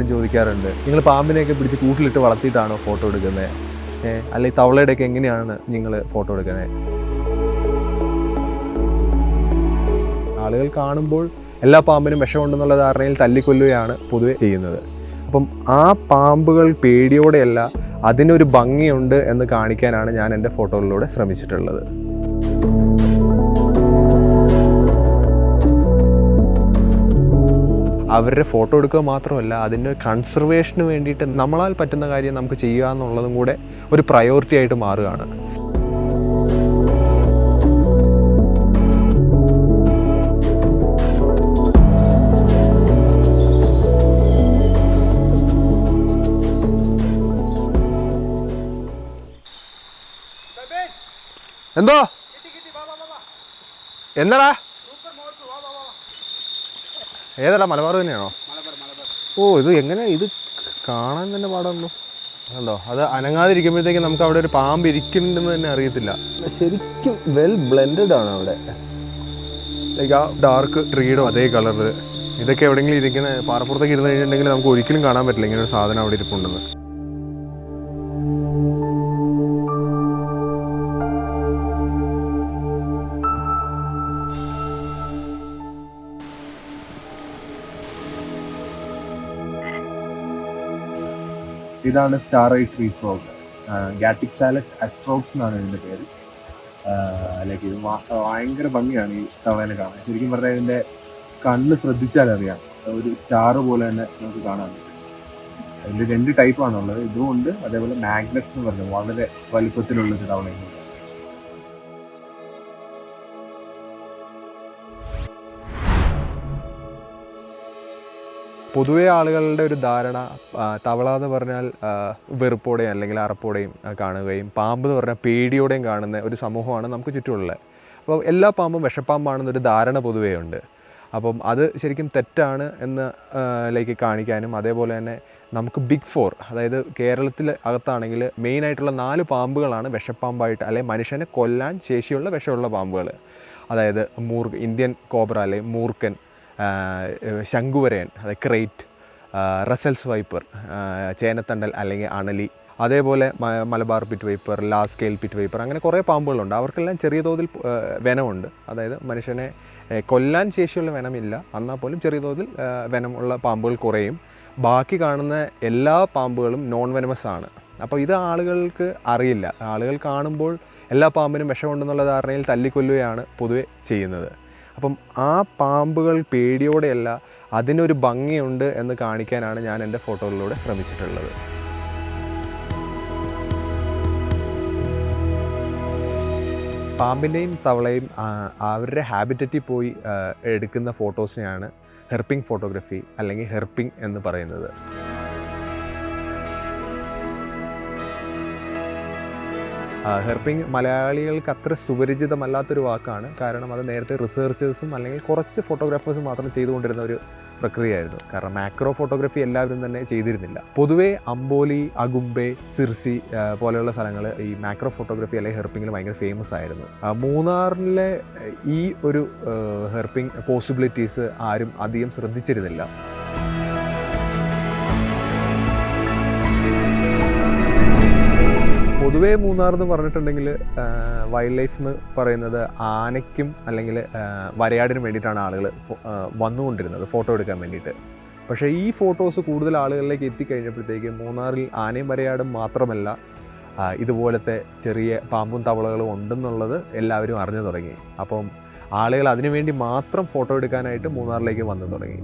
പലരും ചോദിക്കാറുണ്ട് നിങ്ങൾ പാമ്പിനെയൊക്കെ പിടിച്ച് കൂട്ടിലിട്ട് വളർത്തിയിട്ടാണോ ഫോട്ടോ എടുക്കുന്നത് അല്ലെങ്കിൽ തവളയുടെയൊക്കെ എങ്ങനെയാണ് നിങ്ങൾ ഫോട്ടോ എടുക്കുന്നത് ആളുകൾ കാണുമ്പോൾ എല്ലാ പാമ്പിനും വിഷമുണ്ടെന്നുള്ള ധാരണയിൽ തല്ലിക്കൊല്ലുകയാണ് പൊതുവെ ചെയ്യുന്നത്. അപ്പം ആ പാമ്പുകൾ പേടിയോടെയല്ല അതിനൊരു ഭംഗിയുണ്ട് എന്ന് കാണിക്കാനാണ് ഞാൻ എന്റെ ഫോട്ടോകളിലൂടെ ശ്രമിച്ചിട്ടുള്ളത്. അവരുടെ ഫോട്ടോ എടുക്കുക മാത്രമല്ല അതിന്റെ കൺസർവേഷന് വേണ്ടിയിട്ട് നമ്മളാൽ പറ്റുന്ന കാര്യം നമുക്ക് ചെയ്യുക എന്നുള്ളതും കൂടെ ഒരു പ്രയോറിറ്റി ആയിട്ട് മാറുകയാണ്. എന്തോ? എന്നടാ? ഏതടാ മലബാർ തന്നെയാണോ? ഓ ഇത് എങ്ങനെ? ഇത് കാണാൻ തന്നെ പാടുള്ളൂ കണ്ടോ? അത് അനങ്ങാതിരിക്കുമ്പോഴത്തേക്ക് നമുക്ക് അവിടെ ഒരു പാമ്പ് ഇരിക്കുന്നുണ്ടെന്ന് തന്നെ അറിയത്തില്ല. ശരിക്കും വെൽ ബ്ലെൻഡഡ് ആണ് അവിടെ. ലൈക്ക് ആ ഡാർക്ക് ട്രീയുടെ അതേ കളറ്. ഇതൊക്കെ എവിടെയെങ്കിലും ഇരിക്കുന്ന പാറപ്പുറത്തേക്ക് ഇരുന്ന് കഴിഞ്ഞിട്ടുണ്ടെങ്കിൽ നമുക്ക് ഒരിക്കലും കാണാൻ പറ്റില്ല ഇങ്ങനെ ഒരു സാധനം അവിടെ ഇരിപ്പുണ്ടെന്ന്. ഇതാണ് സ്റ്റാർ ഐ ട്രീ ഫ്രോഗ്. ഗാറ്റിക് സാലസ് അസ്ട്രോക്സ് എന്നാണ് ഇതിന്റെ പേര്. ലൈക്ക് ഇത് ഭയങ്കര ഭംഗിയാണ് ഈ തവളേനെ കാണാൻ. ശരിക്കും പറഞ്ഞാൽ ഇതിന്റെ കണ്ണ് ശ്രദ്ധിച്ചാൽ അറിയാം ഒരു സ്റ്റാർ പോലെ തന്നെ നമുക്ക് കാണാൻ പറ്റും. അതിൽ രണ്ട് ടൈപ്പാണുള്ളത് ഇതും ഉണ്ട് അതേപോലെ മാഗ്നസ് എന്ന് പറഞ്ഞത് വളരെ വലിപ്പത്തിലുള്ള ഒരു തവളയും പൊതുവെ ആളുകളുടെ ഒരു ധാരണ തവള എന്ന് പറഞ്ഞാൽ വെറുപ്പോടെയും അല്ലെങ്കിൽ അറപ്പോടെയും കാണുകയും പാമ്പ് എന്ന് പറഞ്ഞാൽ പേടിയോടെയും കാണുന്ന ഒരു സമൂഹമാണ് നമുക്ക് ചുറ്റുമുള്ളത്. അപ്പോൾ എല്ലാ പാമ്പും വിഷപ്പാമ്പാണെന്നൊരു ധാരണ പൊതുവേ ഉണ്ട്. അപ്പം അത് ശരിക്കും തെറ്റാണ് എന്ന് ലൈക്ക് കാണിക്കാനും അതേപോലെ തന്നെ നമുക്ക് ബിഗ് ഫോർ അതായത് കേരളത്തിൽ അകത്താണെങ്കിൽ മെയിനായിട്ടുള്ള നാല് പാമ്പുകളാണ് വിഷപ്പാമ്പായിട്ട് അല്ലെങ്കിൽ മനുഷ്യനെ കൊല്ലാൻ ശേഷിയുള്ള വിഷമുള്ള പാമ്പുകൾ. അതായത് മൂർ ഇന്ത്യൻ കോബ്ര അല്ലെങ്കിൽ മൂർക്കൻ ശംഖുവരയൻ അതായത് ക്രേറ്റ് റസൽസ് വൈപ്പർ ചേനത്തണ്ടൽ അല്ലെങ്കിൽ അണലി അതേപോലെ Malabar pit viper large scale pit viper അങ്ങനെ കുറേ പാമ്പുകളുണ്ട്. അവർക്കെല്ലാം ചെറിയ തോതിൽ വനമുണ്ട്. അതായത് മനുഷ്യനെ കൊല്ലാൻ ശേഷിയുള്ള വെനമില്ല. എന്നാൽ പോലും ചെറിയ തോതിൽ വെനമുള്ള പാമ്പുകൾ കുറയും. ബാക്കി കാണുന്ന എല്ലാ പാമ്പുകളും നോൺ വെനമസ് ആണ്. അപ്പോൾ ഇത് ആളുകൾക്ക് അറിയില്ല. ആളുകൾ കാണുമ്പോൾ എല്ലാ പാമ്പിനും വിഷമുണ്ടെന്നുള്ള ധാരണയിൽ തല്ലിക്കൊല്ലുകയാണ് പൊതുവെ ചെയ്യുന്നത്. അപ്പം ആ പാമ്പുകൾ പേടിയോടെയല്ല അതിനൊരു ഭംഗിയുണ്ട് എന്ന് കാണിക്കാനാണ് ഞാൻ എന്റെ ഫോട്ടോകളിലൂടെ ശ്രമിച്ചിട്ടുള്ളത്. പാമ്പിന്റെയും തവളയും അവരുടെ ഹാബിറ്ററ്റിൽ പോയി എടുക്കുന്ന ഫോട്ടോസിനെയാണ് ഹെർപ്പിംഗ് ഫോട്ടോഗ്രഫി അല്ലെങ്കിൽ ഹെർപ്പിംഗ് എന്ന് പറയുന്നത്. ഹെർപ്പിംഗ് മലയാളികൾക്ക് അത്ര സുപരിചിതമല്ലാത്തൊരു വാക്കാണ്. കാരണം അത് നേരത്തെ റിസർച്ചേഴ്സും അല്ലെങ്കിൽ കുറച്ച് ഫോട്ടോഗ്രാഫേഴ്സും മാത്രം ചെയ്തുകൊണ്ടിരുന്ന ഒരു പ്രക്രിയയായിരുന്നു. കാരണം മാക്രോ ഫോട്ടോഗ്രാഫി എല്ലാവരും തന്നെ ചെയ്തിരുന്നില്ല. പൊതുവേ അംബോലി അഗുംബെ സിർസി പോലെയുള്ള സ്ഥലങ്ങൾ ഈ മാക്രോ ഫോട്ടോഗ്രാഫി അല്ലെങ്കിൽ ഹെർപ്പിങ്ങിൽ ഭയങ്കര ഫേമസ് ആയിരുന്നു. മൂന്നാറിലെ ഈ ഒരു ഹെർപ്പിംഗ് പോസിബിലിറ്റീസ് ആരും അധികം ശ്രദ്ധിച്ചിരുന്നില്ല. പൊതുവേ മൂന്നാർ എന്ന് പറഞ്ഞിട്ടുണ്ടെങ്കിൽ വൈൽഡ് ലൈഫ് എന്ന് പറയുന്നത് ആനയ്ക്കും അല്ലെങ്കിൽ വരയാടിനും വേണ്ടിയിട്ടാണ് ആളുകൾ വന്നുകൊണ്ടിരുന്നത് ഫോട്ടോ എടുക്കാൻ വേണ്ടിയിട്ട്. പക്ഷേ ഈ ഫോട്ടോസ് കൂടുതൽ ആളുകളിലേക്ക് എത്തിക്കഴിഞ്ഞപ്പോഴത്തേക്ക് മൂന്നാറിൽ ആനയും വരയാടും മാത്രമല്ല ഇതുപോലത്തെ ചെറിയ പാമ്പും തവളകളും ഉണ്ടെന്നുള്ളത് എല്ലാവരും അറിഞ്ഞു തുടങ്ങി. അപ്പം ആളുകൾ അതിനുവേണ്ടി മാത്രം ഫോട്ടോ എടുക്കാനായിട്ട് മൂന്നാറിലേക്ക് വന്നു തുടങ്ങി.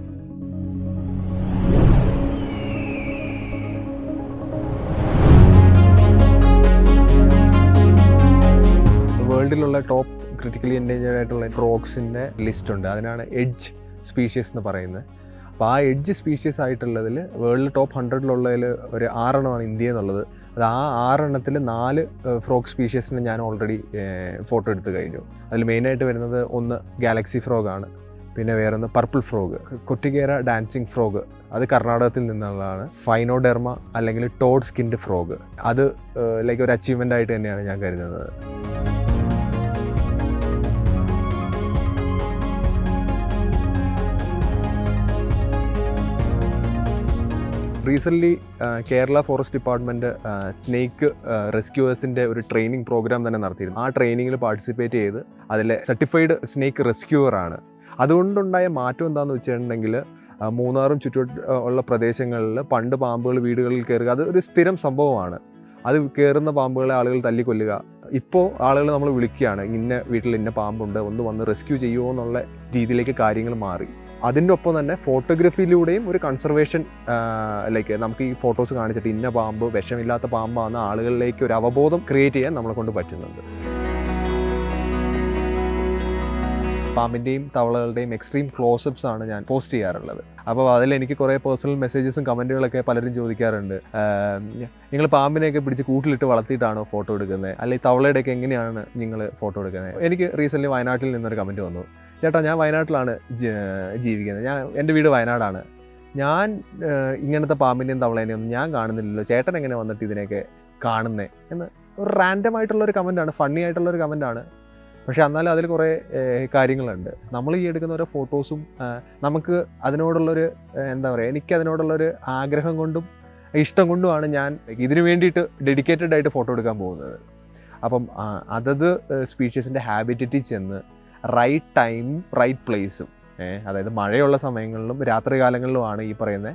വേൾഡിലുള്ള ടോപ്പ് ക്രിട്ടിക്കലി എൻഡേഞ്ചേർഡ് ആയിട്ടുള്ള ഫ്രോക്സിന്റെ ലിസ്റ്റ് ഉണ്ട്. അതിനാണ് എഡ്ജ് സ്പീഷീസ് എന്ന് പറയുന്നത്. അപ്പോൾ ആ എഡ്ജ് സ്പീഷീസ് ആയിട്ടുള്ളതിൽ വേൾഡ് ടോപ്പ് ഹൺഡ്രഡിലുള്ളതിൽ ഒരു ആറെണ്ണമാണ് ഇന്ത്യ എന്നുള്ളത്. അത് ആ ആറെണ്ണത്തിൽ നാല് ഫ്രോഗ് സ്പീഷ്യസിന് ഞാൻ ഓൾറെഡി ഫോട്ടോ എടുത്തു കഴിഞ്ഞു. അതിൽ മെയിനായിട്ട് വരുന്നത് ഒന്ന് ഗാലക്സി ഫ്രോഗാണ് പിന്നെ വേറൊന്ന് purple frog Kottigehara dancing frog അത് കർണാടകത്തിൽ നിന്നുള്ളതാണ്. ഫൈനോഡെർമ അല്ലെങ്കിൽ ടോഡ് സ്കിൻഡ് ഫ്രോഗ് അത് ലൈക്ക് ഒരു അച്ചീവ്മെന്റ് ആയിട്ട് തന്നെയാണ് ഞാൻ കരുതുന്നത്. Recently Kerala forest department snake റെസ്ക്യൂവേഴ്സിന്റെ ഒരു ട്രെയിനിങ് പ്രോഗ്രാം തന്നെ നടത്തിയിരുന്നു. ആ ട്രെയിനിങ്ങിൽ പാർട്ടിസിപ്പേറ്റ് ചെയ്ത് അതിലെ സർട്ടിഫൈഡ് സ്നേക്ക് റെസ്ക്യൂവറാണ് അതുകൊണ്ടുണ്ടായ മാറ്റം എന്താണെന്ന് വെച്ചിട്ടുണ്ടെങ്കിൽ മൂന്നാറും ചുറ്റുവട്ട ഉള്ള പ്രദേശങ്ങളിൽ പണ്ട് പാമ്പുകൾ വീടുകളിൽ കയറുക അത് ഒരു സ്ഥിരം സംഭവമാണ്. അത് കയറുന്ന പാമ്പുകളെ ആളുകൾ തല്ലിക്കൊല്ലുക. ഇപ്പോൾ ആളുകൾ നമ്മൾ വിളിക്കുകയാണ് ഇന്ന വീട്ടിൽ ഇന്ന പാമ്പുണ്ട് ഒന്ന് വന്ന് റെസ്ക്യൂ ചെയ്യുമോ എന്നുള്ള രീതിയിലേക്ക് കാര്യങ്ങൾ മാറി. അതിന്റെ ഒപ്പം തന്നെ ഫോട്ടോഗ്രഫിയിലൂടെയും ഒരു കൺസർവേഷൻ ലൈക്ക് നമുക്ക് ഈ ഫോട്ടോസ് കാണിച്ചിട്ട് ഇന്ന പാമ്പ് വിഷമില്ലാത്ത പാമ്പാണ് ആളുകളിലേക്ക് ഒരു അവബോധം ക്രിയേറ്റ് ചെയ്യാൻ നമ്മളെ കൊണ്ട് പറ്റുന്നുണ്ട്. പാമ്പിന്റെയും തവളകളുടെയും എക്സ്ട്രീം ക്ലോസപ്സ് ആണ് ഞാൻ പോസ്റ്റ് ചെയ്യാറുള്ളത്. അപ്പോൾ അതിൽ എനിക്ക് കുറേ പേഴ്സണൽ മെസ്സേജസും കമന്റുകളൊക്കെ പലരും ചോദിക്കാറുണ്ട്. നിങ്ങൾ പാമ്പിനെയൊക്കെ പിടിച്ച് കൂട്ടിലിട്ട് വളർത്തിയിട്ടാണോ ഫോട്ടോ എടുക്കുന്നത്? അല്ലെങ്കിൽ തവളയുടെയൊക്കെ എങ്ങനെയാണ് നിങ്ങൾ ഫോട്ടോ എടുക്കുന്നത്? എനിക്ക് റീസെന്റ്ലി വയനാട്ടിൽ നിന്നൊരു കമന്റ് വന്നു. ചേട്ടാ ഞാൻ വയനാട്ടിലാണ് ജീവിക്കുന്നത്. ഞാൻ എന്റെ വീട് വയനാടാണ്. ഞാൻ ഇങ്ങനത്തെ പാമ്പിന്റെയും തവളേനെയും ഒന്നും ഞാൻ കാണുന്നില്ലല്ലോ. ചേട്ടൻ എങ്ങനെ വന്നിട്ട് ഇതിനെയൊക്കെ കാണുന്നേ എന്ന് ഒരു റാൻഡം ആയിട്ടുള്ള ഒരു കമന്റാണ് ഫണ്ണി ആയിട്ടുള്ള ഒരു കമന്റാണ് പക്ഷെ എന്നാലും അതിൽ കുറേ കാര്യങ്ങളുണ്ട്. നമ്മൾ ഈ എടുക്കുന്ന ഓരോ ഫോട്ടോസും നമുക്ക് അതിനോടുള്ളൊരു എന്താ പറയുക എനിക്ക് അതിനോടുള്ളൊരു ആഗ്രഹം കൊണ്ടും ഇഷ്ടം കൊണ്ടുമാണ് ഞാൻ ഇതിനു വേണ്ടിയിട്ട് ഡെഡിക്കേറ്റഡ് ആയിട്ട് ഫോട്ടോ എടുക്കാൻ പോകുന്നത്. അപ്പം അതത് സ്പീഷ്യസിന്റെ ഹാബിറ്ററ്റിൽ ചെന്ന് റൈറ്റ് ടൈം റൈറ്റ് പ്ലേസും അതായത് മഴയുള്ള സമയങ്ങളിലും രാത്രി കാലങ്ങളിലുമാണ് ഈ പറയുന്ന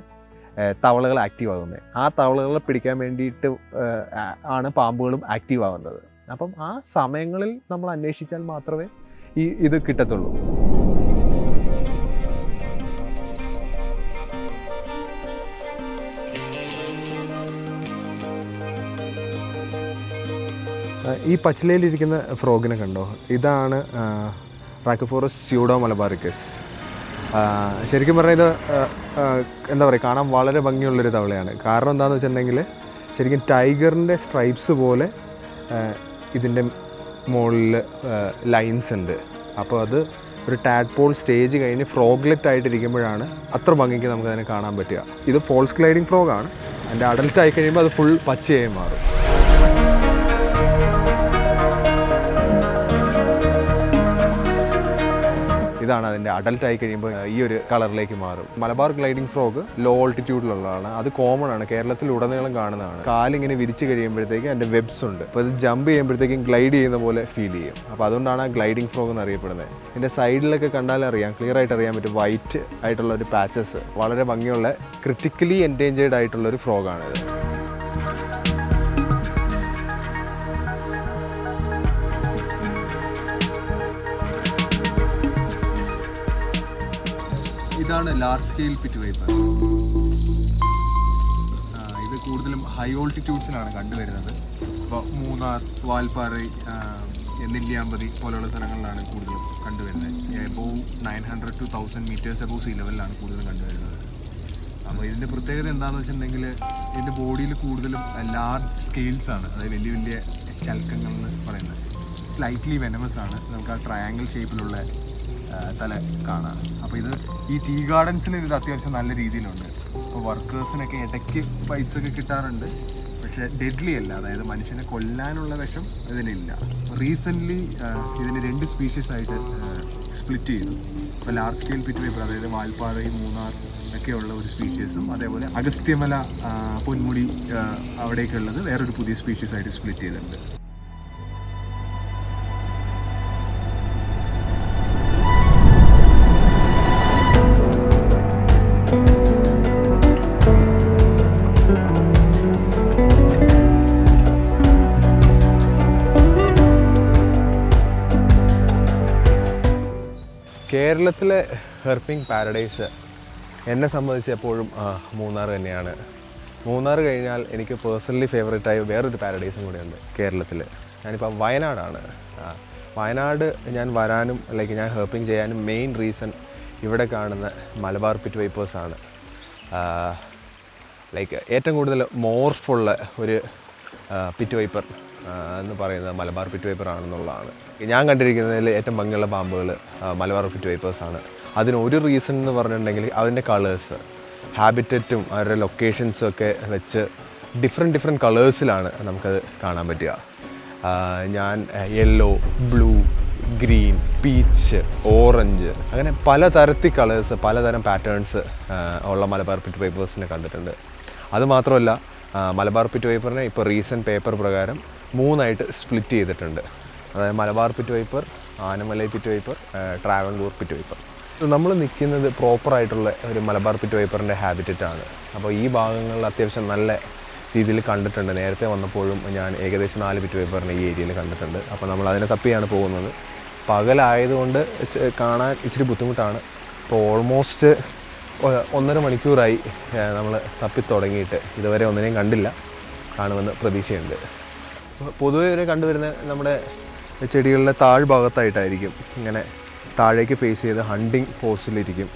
തവളകൾ ആക്റ്റീവ് ആകുന്നത് ആ തവളകളെ പിടിക്കാൻ വേണ്ടിയിട്ട് ആണ് പാമ്പുകളും ആക്റ്റീവ് ആകുന്നത്. അപ്പം ആ സമയങ്ങളിൽ നമ്മൾ അന്വേഷിച്ചാൽ മാത്രമേ ഈ ഇത് കിട്ടത്തുള്ളൂ. ഈ പച്ചിലയിലിരിക്കുന്ന ഫ്രോഗിനെ കണ്ടോ? ഇതാണ് റാക്കഫോറസ് സ്യൂഡോ മലബാറിക്കസ് ശരിക്കും പറഞ്ഞാൽ ഇത് എന്താ പറയുക കാണാൻ വളരെ ഭംഗിയുള്ളൊരു തവളയാണ്. കാരണം എന്താണെന്ന് വെച്ചിട്ടുണ്ടെങ്കിൽ ശരിക്കും ടൈഗറിന്റെ സ്ട്രൈപ്സ് പോലെ ഇതിന്റെ മുകളിൽ ലൈൻസ് ഉണ്ട്. അപ്പോൾ അത് ഒരു ടാഡ്പോൾ സ്റ്റേജ് കഴിഞ്ഞ് ഫ്രോഗ്ലെറ്റ് ആയിട്ടിരിക്കുമ്പോഴാണ് അത്ര ഭംഗിക്ക് നമുക്ക് അതിനെ കാണാൻ പറ്റുക. ഇത് ഫോൾസ് ക്ലൈഡിങ് ഫ്രോഗാണ് അതിന്റെ അഡൽട്ട് ആയി കഴിയുമ്പോൾ അത് ഫുൾ പച്ചയായി മാറും. ഇതാണ് അതിന്റെ അഡൽട്ട് ആയി കഴിയുമ്പോൾ ഈ ഒരു കളറിലേക്ക് മാറും. മലബാർ ഗ്ലൈഡിംഗ് ഫ്രോഗ് ലോ ഓൾട്ടിറ്റ്യൂഡിലുള്ളതാണ് അത് കോമൺ ആണ്. കേരളത്തിൽ ഉടനീളം കാണുന്നതാണ്. കാലിങ്ങനെ വിരിച്ചു കഴിയുമ്പോഴത്തേക്കും അതിന്റെ വെബ്സ് ഉണ്ട്. അപ്പോൾ ഇത് ജമ്പ് ചെയ്യുമ്പോഴത്തേക്കും ഗ്ലൈഡ് ചെയ്യുന്ന പോലെ ഫീൽ ചെയ്യും. അപ്പോൾ അതുകൊണ്ടാണ് ഗ്ലൈഡിംഗ് ഫ്രോഗ് എന്ന് അറിയപ്പെടുന്നത് ഇതിന്റെ സൈഡിലൊക്കെ കണ്ടാൽ അറിയാം ക്ലിയർ ആയിട്ട് അറിയാൻ പറ്റും. വൈറ്റ് ആയിട്ടുള്ള ഒരു പാച്ചസ് വളരെ ഭംഗിയുള്ള ക്രിട്ടിക്കലി എൻഡേഞ്ചേർഡ് ആയിട്ടുള്ള ഒരു ഫ്രോഗാണിത് ഇതാണ് ലാർജ് സ്കെയിൽ പിറ്റ് വൈപ്പർ ഇത് കൂടുതലും ഹൈ ഓൾട്ടിറ്റ്യൂഡ്സിലാണ് കണ്ടുവരുന്നത്. ഇപ്പോൾ മൂന്നാർ വാൽപ്പാറ നെല്ലിയാമ്പതി പോലെയുള്ള സ്ഥലങ്ങളിലാണ് കൂടുതലും കണ്ടുവരുന്നത്. Above nine hundred to thousand metres above sea ലെവലിലാണ് കൂടുതലും കണ്ടുവരുന്നത്. അപ്പോൾ ഇതിന്റെ പ്രത്യേകത എന്താണെന്ന് വെച്ചിട്ടുണ്ടെങ്കിൽ ഇതിന്റെ ബോഡിയിൽ കൂടുതലും ലാർജ് സ്കെയിൽസ് ആണ്. അതായത് വലിയ വലിയ ശൽക്കങ്ങൾ എന്ന് പറയുന്നത്. സ്ലൈറ്റ്ലി വെനമസ് ആണ്. നമുക്ക് ആ ട്രയാങ്കിൾ ഷേപ്പിലുള്ള തല കാണാം. അപ്പോൾ ഇത് ഈ ടീ ഗാർഡൻസിൽ ഇത് അത്യാവശ്യം നല്ല രീതിയിലുണ്ട്. അപ്പോൾ വർക്കേഴ്സിനൊക്കെ ഇടയ്ക്ക് ഫൈറ്റ്സ് ഒക്കെ കിട്ടാറുണ്ട്. പക്ഷേ ഡെഡ്ലി അല്ല. അതായത് മനുഷ്യനെ കൊല്ലാനുള്ള വിഷം ഇതിലില്ല. റീസെന്റ്ലി ഇതിന് രണ്ട് സ്പീഷീസ് ആയിട്ട് സ്പ്ലിറ്റ് ചെയ്തു. ഇപ്പോൾ ലാർജ് സ്കെയിൽ പിറ്റ് പേപ്പർ അതായത് വാൽപ്പാറയും മൂന്നാർ ഒക്കെയുള്ള ഒരു സ്പീഷീസും അതേപോലെ അഗസ്ത്യമല പൊന്മുടി അവിടേക്കുള്ളത് വേറൊരു പുതിയ സ്പീഷീസ് ആയിട്ട് സ്പ്ലിറ്റ് ചെയ്തിട്ടുണ്ട്. കേരളത്തിലെ ഹെർപ്പിംഗ് പാരഡൈസ് എന്നെ സംബന്ധിച്ച് എപ്പോഴും മൂന്നാർ തന്നെയാണ്. മൂന്നാർ കഴിഞ്ഞാൽ എനിക്ക് പേഴ്സണലി ഫേവറേറ്റായ വേറൊരു പാരഡൈസും കൂടെയുണ്ട് കേരളത്തിൽ ഞാനിപ്പോൾ വയനാടാണ്. വയനാട് ഞാൻ വരാനും ലൈക്ക് ഞാൻ ഹെർപ്പിംഗ് ചെയ്യാനും മെയിൻ റീസൺ ഇവിടെ കാണുന്ന മലബാർ പിറ്റ് വൈപ്പേഴ്സാണ് ലൈക്ക് ഏറ്റവും കൂടുതൽ മോർഫുള്ള ഒരു പിറ്റ് വൈപ്പർ എന്ന് പറയുന്നത് മലബാർ പിറ്റ് വൈപ്പർ ആണെന്നുള്ളതാണ്. ഞാൻ കണ്ടിരിക്കുന്നതിൽ ഏറ്റവും ഭംഗിയുള്ള പാമ്പുകൾ മലബാർ പിറ്റ് വൈപ്പേഴ്സാണ് അതിന് ഒരു റീസൺ എന്ന് പറഞ്ഞിട്ടുണ്ടെങ്കിൽ അതിന്റെ കളേഴ്സ് ഹാബിറ്ററ്റും അവരുടെ ലൊക്കേഷൻസും ഒക്കെ വെച്ച് ഡിഫറെന്റ് ഡിഫറെന്റ് കളേഴ്സിലാണ് നമുക്കത് കാണാൻ പറ്റുക. ഞാൻ yellow blue green peach orange അങ്ങനെ പലതരത്തിൽ കളേഴ്സ് പലതരം പാറ്റേൺസ് ഉള്ള മലബാർ പിറ്റ് വൈപ്പേഴ്സിനെ കണ്ടിട്ടുണ്ട്. അതുമാത്രമല്ല മലബാർ പിറ്റ് വൈപ്പറിനെ ഇപ്പോൾ റീസെന്റ് പേപ്പർ പ്രകാരം മൂന്നായിട്ട് സ്പ്ലിറ്റ് ചെയ്തിട്ടുണ്ട്. അതായത് Malabar pit viper Anamalai pit viper Travancore pit viper നമ്മൾ നിൽക്കുന്നത് പ്രോപ്പറായിട്ടുള്ള ഒരു മലബാർ പിറ്റ് വൈപ്പറിന്റെ ഹാബിറ്ററ്റാണ് അപ്പോൾ ഈ ഭാഗങ്ങളിൽ അത്യാവശ്യം നല്ല രീതിയിൽ കണ്ടിട്ടുണ്ട്. നേരത്തെ വന്നപ്പോഴും ഞാൻ ഏകദേശം നാല് പിറ്റ് വൈപ്പറിനെ ഈ ഏരിയയിൽ കണ്ടിട്ടുണ്ട്. അപ്പോൾ നമ്മൾ അതിനെ തപ്പിയാണ് പോകുന്നത്. പകലായതുകൊണ്ട് കാണാൻ ഇച്ചിരി ബുദ്ധിമുട്ടാണ്. ഇപ്പോൾ ഓൾമോസ്റ്റ് ഒന്നര മണിക്കൂറായി നമ്മൾ തപ്പി തുടങ്ങിയിട്ട്. ഇതുവരെ ഒന്നിനെയും കണ്ടില്ല. കാണുമെന്ന് പ്രതീക്ഷയുണ്ട്. പൊതുവെ ഇവരെ കണ്ടുവരുന്ന നമ്മുടെ ചെടികളുടെ താഴ്ഭാഗത്തായിട്ടായിരിക്കും ഇങ്ങനെ താഴേക്ക് ഫേസ് ചെയ്ത് ഹണ്ടിങ് പോസ്റ്റിലിരിക്കും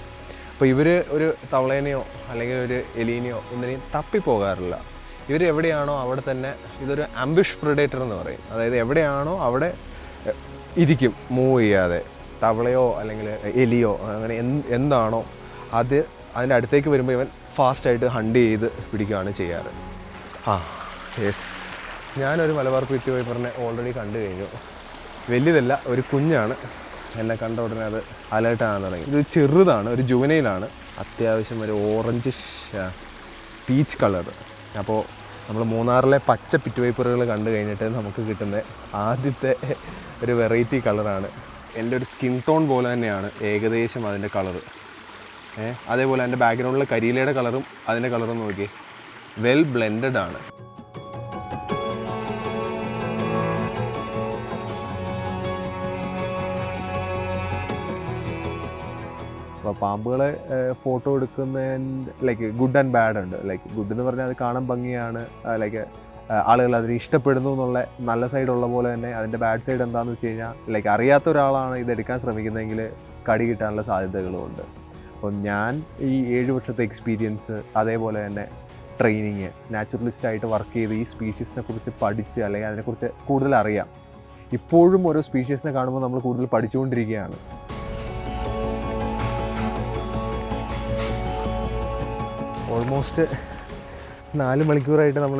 അപ്പോൾ ഇവർ ഒരു തവളേനെയോ അല്ലെങ്കിൽ ഒരു എലീനെയോ ഒന്നിനെയും തപ്പിപ്പോകാറില്ല. ഇവർ എവിടെയാണോ അവിടെ തന്നെ ഇതൊരു അംബിഷ് പ്രിഡേറ്റർ എന്ന് പറയും. അതായത് എവിടെയാണോ അവിടെ ഇരിക്കും മൂവ് ചെയ്യാതെ. തവളയോ അല്ലെങ്കിൽ എലിയോ അങ്ങനെ എന്ത് എന്താണോ അത് അതിന്റെ അടുത്തേക്ക് വരുമ്പോൾ ഇവൻ ഫാസ്റ്റായിട്ട് ഹണ്ട് ചെയ്ത് പിടിക്കുകയാണ് ചെയ്യാറ്. ആ യെസ് ഞാനൊരു മലബാർ പിറ്റി വൈപ്പറിനെ ഓൾറെഡി കണ്ടു കഴിഞ്ഞു. വലിയതല്ല ഒരു കുഞ്ഞാണ്. എന്നെ കണ്ട ഉടനെ അത് അലേർട്ടാകാൻ തുടങ്ങി. ഇത് ചെറുതാണ് ഒരു ജുവനയിലാണ് അത്യാവശ്യം ഒരു ഓറഞ്ച് പീച്ച് കളർ അപ്പോൾ നമ്മൾ മൂന്നാറിലെ പച്ച പിറ്റ് വൈപ്പറുകൾ കണ്ടു കഴിഞ്ഞിട്ട് നമുക്ക് കിട്ടുന്ന ആദ്യത്തെ ഒരു വെറൈറ്റി കളറാണ് എന്റെ ഒരു സ്കിൻ ടോൺ പോലെ തന്നെയാണ് ഏകദേശം അതിന്റെ കളർ ഏഹ് അതേപോലെ എന്റെ ബാക്ക്ഗ്രൗണ്ടിലെ കരിയിലയുടെ കളറും അതിന്റെ കളറും നോക്കി വെൽ ബ്ലെൻഡഡ് ആണ്. അപ്പോൾ പാമ്പുകളെ ഫോട്ടോ എടുക്കുന്നതിന്റെ ലൈക്ക് ഗുഡ് ആൻഡ് ബാഡ് ഉണ്ട്. ലൈക്ക് ഗുഡ് എന്ന് പറഞ്ഞാൽ അത് കാണാൻ ഭംഗിയാണ്. ലൈക്ക് ആളുകൾ അതിനെ ഇഷ്ടപ്പെടുന്നു എന്നുള്ള നല്ല സൈഡ് ഉള്ള പോലെ തന്നെ അതിന്റെ ബാഡ് സൈഡ് എന്താണെന്ന് വെച്ച് കഴിഞ്ഞാൽ ലൈക്ക് അറിയാത്ത ഒരാളാണ് ഇത് എടുക്കാൻ ശ്രമിക്കുന്നതെങ്കിൽ കടി കിട്ടാനുള്ള സാധ്യതകളും ഉണ്ട്. അപ്പോൾ ഞാൻ ഈ ഏഴ് വർഷത്തെ എക്സ്പീരിയൻസ് അതേപോലെ തന്നെ ട്രെയിനിങ് നാച്ചുറലിസ്റ്റായിട്ട് വർക്ക് ചെയ്ത് ഈ സ്പീഷീസിനെ കുറിച്ച് പഠിച്ച് അല്ലെങ്കിൽ അതിനെക്കുറിച്ച് കൂടുതൽ അറിയാം. ഇപ്പോഴും ഓരോ സ്പീഷീസിനെ കാണുമ്പോൾ നമ്മൾ കൂടുതൽ പഠിച്ചുകൊണ്ടിരിക്കുകയാണ്. ഓൾമോസ്റ്റ് നാല് മണിക്കൂറായിട്ട് നമ്മൾ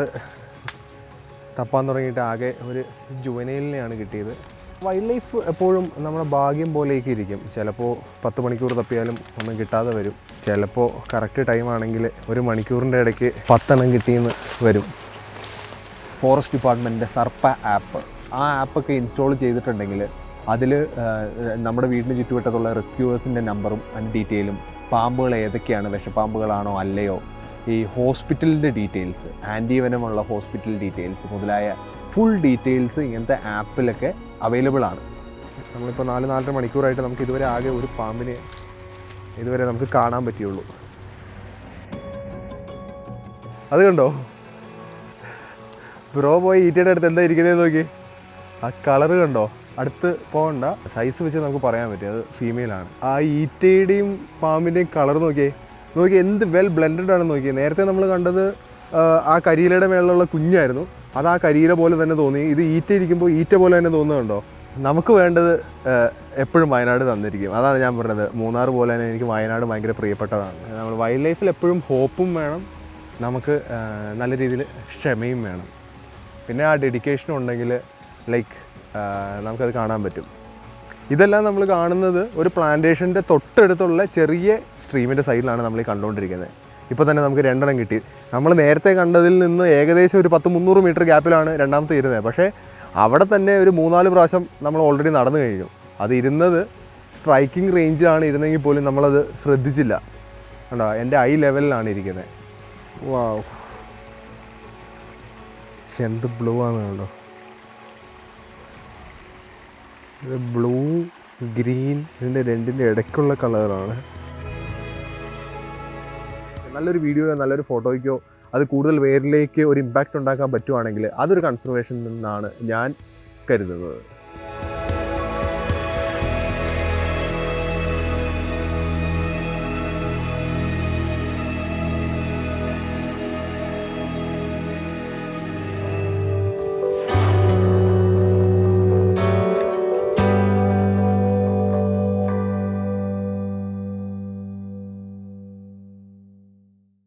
തപ്പാൻ തുടങ്ങിയിട്ട് ആകെ ഒരു ജുവനയിലിനെയാണ് കിട്ടിയത്. വൈൽഡ് ലൈഫ് എപ്പോഴും നമ്മുടെ ഭാഗ്യം പോലെയൊക്കെ ഇരിക്കും. ചിലപ്പോൾ പത്ത് മണിക്കൂർ തപ്പിയാലും ഒന്നും കിട്ടാതെ വരും. ചിലപ്പോൾ കറക്റ്റ് ടൈം ആണെങ്കിൽ ഒരു മണിക്കൂറിന്റെ ഇടയ്ക്ക് പത്തെണ്ണം കിട്ടിയെന്ന് വരും. ഫോറസ്റ്റ് ഡിപ്പാർട്ട്മെന്റിന്റെ സർപ്പ ആപ്പ് ആ ആപ്പൊക്കെ ഇൻസ്റ്റാൾ ചെയ്തിട്ടുണ്ടെങ്കിൽ അതിൽ നമ്മുടെ വീടിന് ചുറ്റുവട്ടത്തുള്ള റെസ്ക്യൂവേഴ്സിന്റെ നമ്പറും അതിന്റെ ഡീറ്റെയിലും പാമ്പുകൾ ഏതൊക്കെയാണ്? വിഷപ്പാമ്പുകളാണോ അല്ലയോ? ഈ ഹോസ്പിറ്റലിന്റെ ഡീറ്റെയിൽസ് ആന്റിവനമുള്ള ഹോസ്പിറ്റൽ ഡീറ്റെയിൽസ് മുതലായ ഫുൾ ഡീറ്റെയിൽസ് ഇങ്ങനത്തെ ആപ്പിലൊക്കെ അവൈലബിൾ ആണ്. നമ്മളിപ്പോൾ നാല് നാലര മണിക്കൂറായിട്ട് നമുക്ക് ഇതുവരെ ആകെ ഒരു പാമ്പിനെ ഇതുവരെ നമുക്ക് കാണാൻ പറ്റിയുള്ളൂ. അത് കണ്ടോ? ബ്രോ പോയി ഈറ്റയുടെ അടുത്ത് എന്താ ഇരിക്കുന്നത് നോക്കി. ആ കളറ് കണ്ടോ? അടുത്ത് പോകണ്ട. സൈസ് വെച്ച് നമുക്ക് പറയാൻ പറ്റും അത് ഫീമെയിലാണ് ആ ഈറ്റയുടെയും പാമ്പിന്റെയും കളർ നോക്കിയേ. നോക്കി എന്ത് വെൽ ബ്ലെൻഡഡ് ആണെന്ന് നോക്കിയേ. നേരത്തെ നമ്മൾ കണ്ടത് ആ കരിയിലയുടെ മേളിലുള്ള കുഞ്ഞായിരുന്നു. അത് ആ കരിയില പോലെ തന്നെ തോന്നി. ഇത് ഈറ്റ ഇരിക്കുമ്പോൾ ഈറ്റ പോലെ തന്നെ തോന്നുന്നുണ്ടോ? നമുക്ക് വേണ്ടത് എപ്പോഴും വയനാട് തന്നിരിക്കും. അതാണ് ഞാൻ പറഞ്ഞത്. മൂന്നാർ പോലെ തന്നെ എനിക്ക് വയനാട് ഭയങ്കര പ്രിയപ്പെട്ടതാണ്. നമ്മൾ വൈൽഡ് ലൈഫിൽ എപ്പോഴും ഹോപ്പും വേണം. നമുക്ക് നല്ല രീതിയിൽ ക്ഷമയും വേണം. പിന്നെ ആ ഡെഡിക്കേഷനും ഉണ്ടെങ്കിൽ ലൈക്ക് നമുക്കത് കാണാൻ പറ്റും. ഇതെല്ലാം നമ്മൾ കാണുന്നത് ഒരു പ്ലാന്റേഷന്റെ തൊട്ടടുത്തുള്ള ചെറിയ സ്ട്രീമിന്റെ സൈഡിലാണ് നമ്മൾ ഈ കണ്ടുകൊണ്ടിരിക്കുന്നത്. ഇപ്പോൾ തന്നെ നമുക്ക് രണ്ടെണ്ണം കിട്ടി. നമ്മൾ നേരത്തെ കണ്ടതിൽ നിന്ന് ഏകദേശം ഒരു പത്ത് മുന്നൂറ് മീറ്റർ ഗ്യാപ്പിലാണ് രണ്ടാമത്തെ ഇരുന്നത്. പക്ഷേ അവിടെ തന്നെ ഒരു മൂന്നാൽ പ്രാവശ്യം നമ്മൾ ഓൾറെഡി നടന്നു കഴിഞ്ഞു. അത് ഇരുന്നത് സ്ട്രൈക്കിംഗ് റേഞ്ചിലാണ് ഇരുന്നെങ്കിൽ പോലും നമ്മളത് ശ്രദ്ധിച്ചില്ല. കണ്ടോ? എന്റെ ഐ ലെവലിലാണ് ഇരിക്കുന്നത്. വാ എന്ത് ബ്ലൂ ആണ് കണ്ടോ? ഇത് ബ്ലൂ ഗ്രീൻ ഇതിന്റെ രണ്ടിന്റെ ഇടയ്ക്കുള്ള കളറാണ്. നല്ലൊരു വീഡിയോയോ നല്ലൊരു ഫോട്ടോയ്ക്കോ അത് കൂടുതൽ പേരിലേക്ക് ഒരു ഇമ്പാക്റ്റ് ഉണ്ടാക്കാൻ പറ്റുവാണെങ്കിൽ അതൊരു കൺസർവേഷൻ നിന്നാണ് ഞാൻ കരുതുന്നത്.